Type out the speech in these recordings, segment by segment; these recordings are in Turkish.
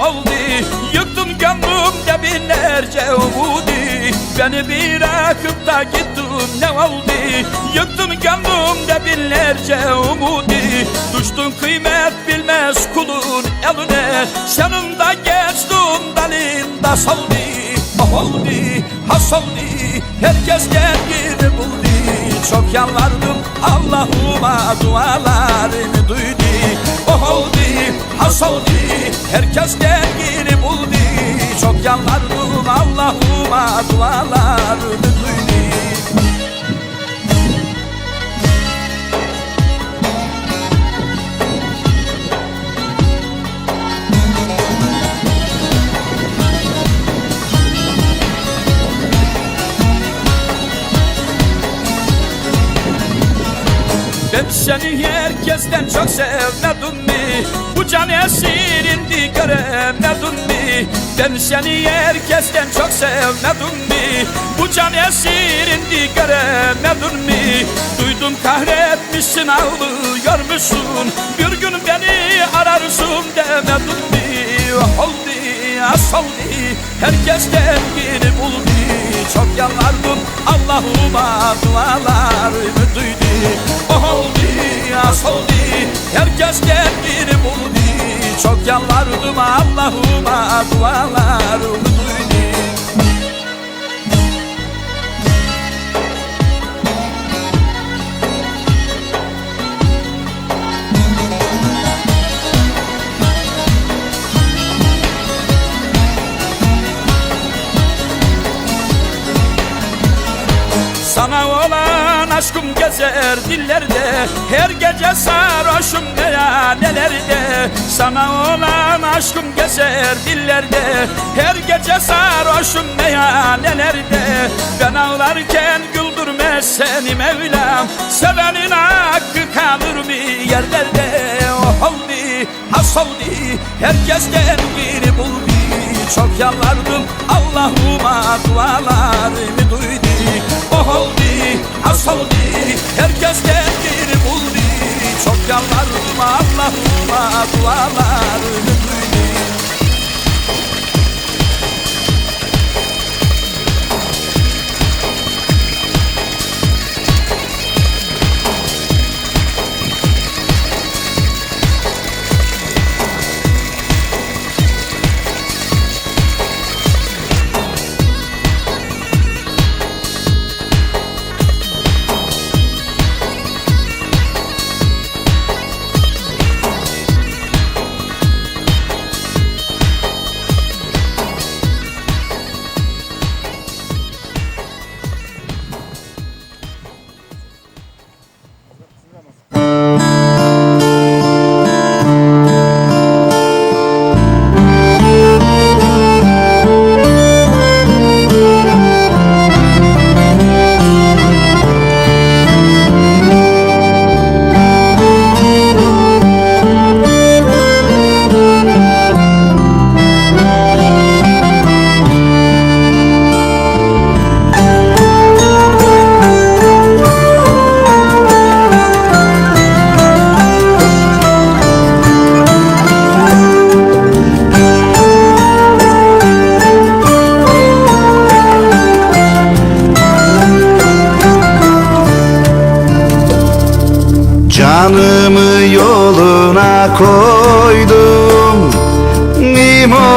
oldu. Yıktın gönlümde binlerce umudi. Beni bırakıp da gittin ne oldu? Yıktın gönlümde binlerce umudi. Düştün kıymet bilmez kulun eline. Senin de geçtin dalında soldu Oh oldu, has oldu. Herkes kendini buldu. Çok yalvardım Allah'ıma dualarını duydu Oh oldu, has oldu. Herkes kendini buldu. Çok yalvardım Allah'ıma dualarını duydu Ben seni herkesten çok sevmedim mi? Bu can esirindi göremedim mi? Ben seni herkesten çok sevmedim mi? Bu can esirindi göremedim mi? Duydum kahretmişsin ağlıyormuşsun Bir gün beni ararsın demedim mi? Oldu, as oldu Herkes kendini buldu Çok yalvardım Allah'ıma dualarımı duydu Oh oldu, as oldu Herkes kendini buldu Çok yalvardım Allah'ıma dualarımı aşkım gezer dillerde Her gece sarhoşum meyhanelerde Sana olan aşkım gezer dillerde Her gece sarhoşum meyhanelerde Ben ağlarken güldürme seni Mevlam Sevenin hakkı kalır mı yerlerde? Oh oldu, has oldu Herkes kendini buldu. Çok yalvardım Allah'ıma dualarımı duydu Oh oldu, has oldu Herkes kendini buldu. Çok yalvardım Allah'ıma dualarımı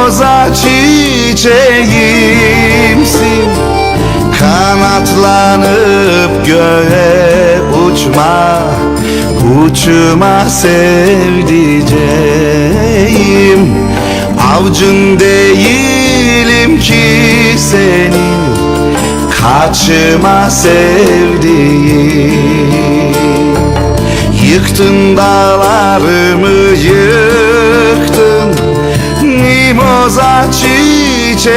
Mimoza çiçeğimsin. Kanatlanıp göğe uçma Uçma sevdiceğim. Avcın değilim ki senin Kaçma sevdiğim. Yıktın dağlarımı Mimoza çiçeğimsin.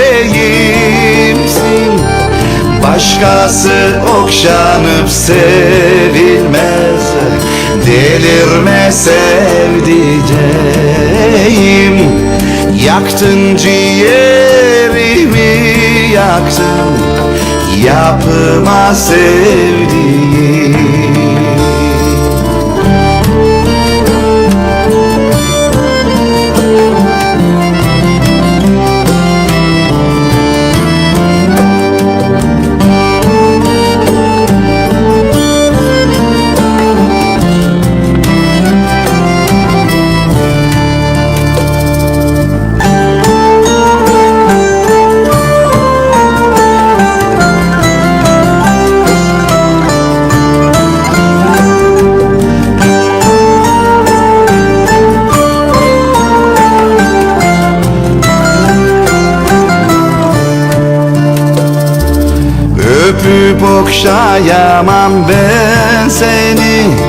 Başkası okşanıp sevilmez. Delirme sevdiceğim. Yaktın ciğerimi yaktın. Yapma sevdiğim öpüp okşayamam ben seni.